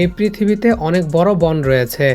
এই পৃথিবীতে অনেক বড় বন রয়েছে,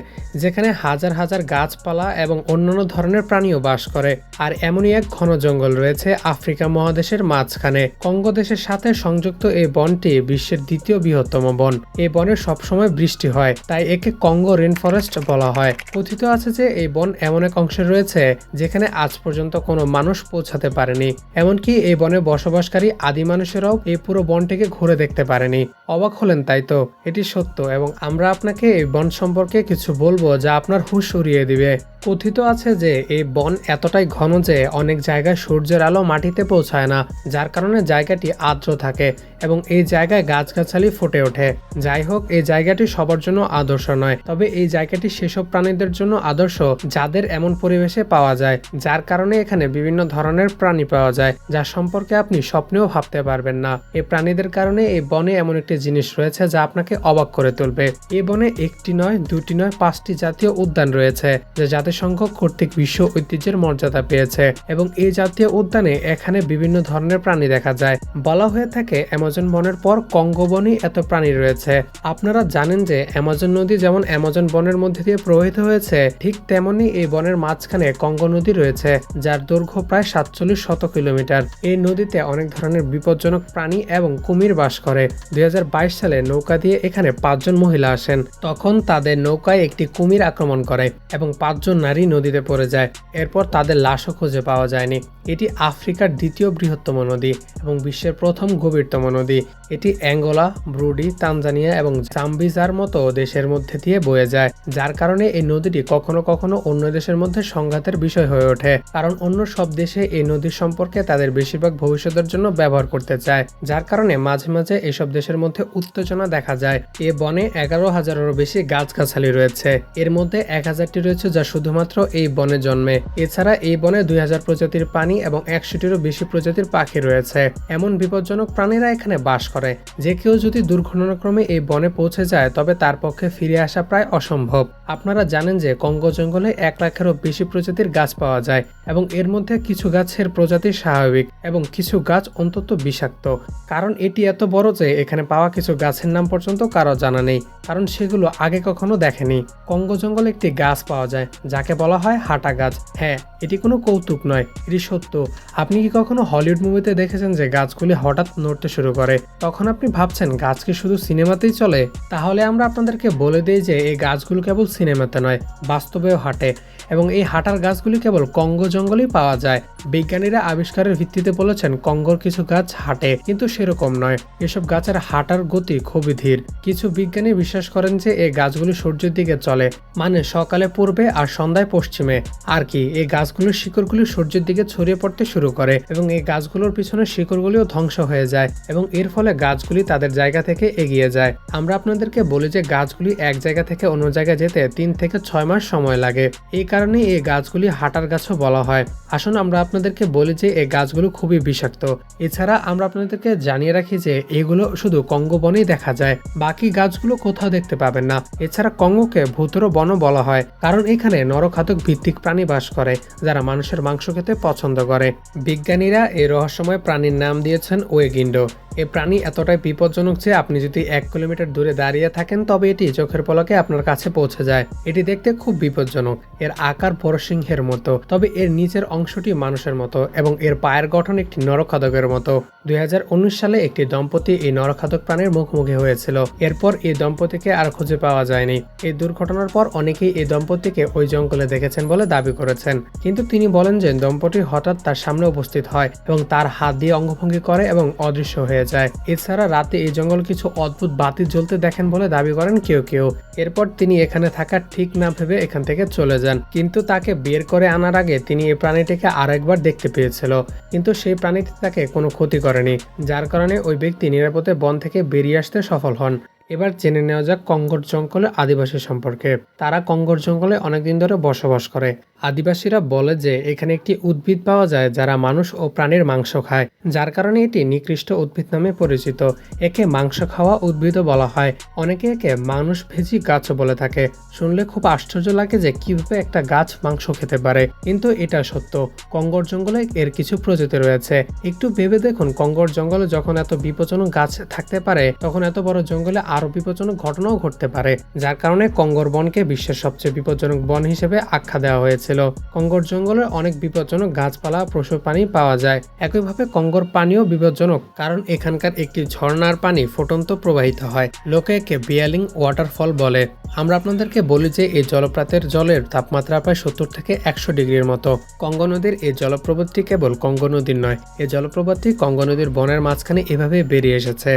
যেখানে হাজার হাজার গাছপালা এবং অন্যান্য ধরনের প্রাণীও বাস করে। আর এমনই এক ঘন জঙ্গল রয়েছে আফ্রিকা মহাদেশের মাঝখানে। কঙ্গো দেশের সাথে সংযুক্ত এই বনটি বিশ্বের দ্বিতীয় বৃহত্তম বন। এই বনে সবসময় বৃষ্টি হয়, তাই একে কঙ্গো রেন ফরেস্ট বলা হয়। কথিত আছে যে এই বন এমন এক অংশে রয়েছে, যেখানে আজ পর্যন্ত কোনো মানুষ পৌঁছাতে পারেনি। এমনকি এই বনে বসবাসকারী আদি মানুষেরাও এই পুরো বনটিকে ঘুরে দেখতে পারেনি। অবাক হলেন তাই তো? এটি সত্য এবং আমরা আপনাকে এই বন সম্পর্কে কিছু বলব যা আপনার হুশ উড়িয়ে দিবে। কথিত আছে যে এই বন এতটাই ঘন যে অনেক জায়গায় সূর্যের আলো মাটিতে পৌঁছায় না, যার কারণে জায়গাটি আর্দ্র থাকে এবং এই জায়গায় গাছগাছালি ফুটে ওঠে। যাই হোক, এই জায়গাটি সবার জন্য আদর্শ নয়, তবে এই জায়গাটি সেসব প্রাণীদের জন্য আদর্শ যাদের এমন পরিবেশে পাওয়া যায়, যার কারণে এখানে বিভিন্ন ধরনের প্রাণী পাওয়া যায়, যা সম্পর্কে আপনি স্বপ্নেও ভাবতে পারবেন না। এই প্রাণীদের কারণে এই বনে এমন একটি জিনিস রয়েছে যা আপনাকে অবাক করে তুলবে। এই বনে একটি নয়, দুটি নয়, পাঁচটি জাতীয় উদ্যান রয়েছে, যা জাতিসংঘ কর্তৃক বিশ্ব ঐতিহ্যের মর্যাদা পেয়েছে এবং এই জাতীয় উদ্যানে এখানে বিভিন্ন ধরনের প্রাণী দেখা যায়। বলা হয়ে থাকে, অ্যামাজন বনের পর কঙ্গো বনে এত প্রাণী রয়েছে। আপনারা জানেন যে অ্যামাজন নদী যেমন অ্যামাজন বনের মধ্যে দিয়ে প্রবাহিত হয়েছে, ঠিক তেমনি এই বনের মাঝখানে কঙ্গো নদী রয়েছে, যার দৈর্ঘ্য প্রায় সাতচল্লিশ শত কিলোমিটার। এই নদীতে অনেক ধরনের বিপজ্জনক প্রাণী এবং কুমির বাস করে। দুই হাজার বাইশ সালে নৌকা দিয়ে এখানে পাঁচজন মহিলা আসেন। তখন তাদের নৌকায় একটি কুমির আক্রমণ করে এবং পাঁচজন নারী নদীতে পড়ে যায়। এরপর তাদের লাশও খুঁজে পাওয়া যায়নি। এটি আফ্রিকার দ্বিতীয় বৃহত্তম নদী এবং বিশ্বের প্রথম গভীরতম নদী। এটি অ্যাঙ্গোলা, ব্রুডি, তানজানিয়া এবং জাম্বিজার মতো দেশের মধ্যে দিয়ে বয়ে যায়, যার কারণে এই নদীটি কখনো কখনো অন্য দেশের মধ্যে সংঘাতের বিষয় হয়ে ওঠে। কারণ অন্য সব দেশে এই নদী সম্পর্কে তাদের বেশিরভাগ ভবিষ্যতের জন্য ব্যবহার করতে চায়, যার কারণে মাঝে মাঝে এসব দেশের মধ্যে উত্তেজনা দেখা যায়। এ বনে এগারো হাজারেরও বেশি গাছগাছালি রয়েছে। এর মধ্যে এক হাজারটি রয়েছে যা শুধুমাত্র এই বনে জন্মে। এছাড়া এই বনে দুই হাজার প্রজাতির প্রাণী এবং একশোটিরও বেশি প্রজাতির পাখি রয়েছে। এমন বিপজ্জনক প্রাণীরা এখানে বাস করে। যে কেউ যদি দুর্ঘটনাক্রমে এই বনে পৌঁছে যায়, তবে তার পক্ষে ফিরে আসা প্রায় অসম্ভব। আপনারা জানেন যে কঙ্গো জঙ্গলে এক লাখেরও বেশি প্রজাতির গাছ পাওয়া যায় এবং এর মধ্যে কিছু গাছের প্রজাতি স্বাভাবিক এবং কিছু গাছ অন্তত বিষাক্ত। কারণ এটি এত বড় যে এখানে পাওয়া কিছু গাছের নাম পর্যন্ত কারও জানা নেই, কারণ সেগুলো আগে কখনো দেখেনি। কঙ্গো জঙ্গলে একটি গাছ পাওয়া যায়, যাকে বলা হয় হাটা গাছ। হ্যাঁ এটি কোনো কৌতুক নয়, এটি সত্য। আপনি কি কখনো হলিউড মুভিতে দেখেছেন যে গাছগুলি হঠাৎ নড়তে শুরু করে? তখন আপনি ভাবছেন, গাছ কি শুধু সিনেমাতেই চলে? তাহলে আমরা আপনাদেরকে বলে দিই যে এই গাছগুলো কেবল সিনেমাতে নয়, বাস্তবেও হাঁটে। এবং এই হাঁটার গাছগুলি কেবল কঙ্গো জঙ্গলেই পাওয়া যায়। বিজ্ঞানীরা আবিষ্কারের ভিত্তিতে বলেছেন, কঙ্গোর কিছু গাছ হাঁটে, কিন্তু সেরকম নয়। এসব গাছের হাঁটার গতি খুবই ধীর। কিছু বিজ্ঞানী বিশ্বাস করেন যে এই গাছগুলি সূর্যের দিকে চলে মানে সকালে পূর্বে আর সন্ধ্যায় পশ্চিমে। আর কি, এই গাছগুলোর শিকড়গুলি সূর্যের দিকে ছড়িয়ে পড়তে শুরু করে এবং এই গাছগুলোর পিছনে শিকড়গুলিও ধ্বংস হয়ে যায় এবং এর ফলে গাছগুলি তাদের জায়গা থেকে এগিয়ে যায়। আমরা আপনাদেরকে বলি যে গাছগুলি এক জায়গা থেকে অন্য জায়গায় যেতে তিন থেকে ছয় মাস সময় লাগে। এই কারণে এই গাছগুলি হাঁটার গাছও বলা হয়। আসুন আমরা আপনাদেরকে বলি যে এই গাছগুলো খুবই বিষাক্ত। এছাড়া আমরা আপনাদেরকে জানিয়ে রাখি যে এগুলো শুধু কঙ্গো বনেই দেখা যায়। বাকি গাছগুলো কোথাও দেখতে পাবেন না। এছাড়া কঙ্গোকে ভূতর বন বলা হয়। কারণ এখানে নরখাতক ভিত্তিক প্রাণী বাস করে। যারা মানুষের মাংস খেতে পছন্দ করে। বিজ্ঞানীরা এই রহস্যময় প্রাণীর নাম দিয়েছেন ওয়েগিন্ডো। এই প্রাণী এতটাই বিপজ্জনক যে আপনি যদি এক কিলোমিটার দূরে দাঁড়িয়ে থাকেন, তবে এটি চোখের পলকে আপনার কাছে পৌঁছে যায়। এটি দেখতে খুব বিপজ্জনক। এর আকার বড় সিংহের মতো, তবে এর নিচের অংশটি মানুষের মতো এবং এর পায়ের গঠন একটি নরখাদকের মতো। দুই হাজার উনিশ সালে একটি দম্পতি এই নরখাদক প্রাণীর মুখোমুখি হয়েছিল। এরপর এই দম্পতিকে আর খুঁজে পাওয়া যায়নি। এই দুর্ঘটনার পর অনেকেই এই দম্পতিকে ওই জঙ্গলে দেখেছেন বলে দাবি করেছেন। কিন্তু তিনি বলেন যে দম্পতি হঠাৎ তার সামনে উপস্থিত হয় এবং তার হাত দিয়ে অঙ্গভঙ্গি করে এবং অদৃশ্য হয়ে যায়। এছাড়া রাতে এই জঙ্গল কিছু অদ্ভুত বাতি জ্বলতে দেখেন বলে দাবি করেন কেউ কেউ। এরপর তিনি এখানে থাকা ঠিক না ভেবে এখান থেকে চলে যান। কিন্তু তাকে বের করে আনার আগে তিনি এই প্রাণীটিকে আরেকবার দেখতে পেয়েছিল। কিন্তু সেই প্রাণীটি তাকে কোনো ক্ষতি করেনি, যার কারণে ওই ব্যক্তি নিরাপদে বন থেকে বেরিয়ে আসতে সফল হন। এবার জেনে নেওয়া যাক কঙ্গর জঙ্গলে আদিবাসী সম্পর্কে। তারা কঙ্গর জঙ্গলে অনেকদিন ধরে বসবাস করে। আদিবাসীরা বলে যে এখানে একটি উদ্ভিদ পাওয়া যায় যারা মানুষ ও প্রাণীর মাংস খায়। যার কারণে এটি নিকৃষ্ট উদ্ভিদ নামে পরিচিত। একে মাংস খাওয়া উদ্ভিদও বলা হয়। অনেকে একে মানুষ ভেজি গাছও বলে থাকে। শুনলে খুব আশ্চর্য লাগে যে কীভাবে একটা গাছ মাংস খেতে পারে। কিন্তু এটা সত্য। কঙ্গর জঙ্গলে এর কিছু প্রজাতি রয়েছে। একটু ভেবে দেখুন, কঙ্গর জঙ্গলে যখন এত বিপজ্জনক গাছ থাকতে পারে, তখন এত বড় জঙ্গলে আরও বিপজ্জনক ঘটনাও ঘটতে পারে। যার কারণে কঙ্গর বনকে বিশ্বের সবচেয়ে বিপজ্জনক বন হিসেবে আখ্যা দেওয়া হয়েছিল কঙ্গর জঙ্গলের অনেক বিপজ্জনক গাছপালা পশু পানি পাওয়া যায়। একইভাবে কঙ্গর পানিও বিপজ্জনক, কারণ এখানকার একটি ঝর্ণার পানি ফুটন্ত প্রবাহিত হয়, লোকে একে বিয়ালিং ওয়াটারফল বলে। আমরা আপনাদেরকে বলি যে, এই জলপ্রাতের জলের তাপমাত্রা প্রায় সত্তর থেকে একশো ডিগ্রির মতো। কঙ্গ নদীর এই জলপ্রপাতটি কেবল কঙ্গ নদীর নয়, এই জলপ্রপাতটি কঙ্গ নদীর বনের মাঝখানে এভাবে বেরিয়ে এসেছে।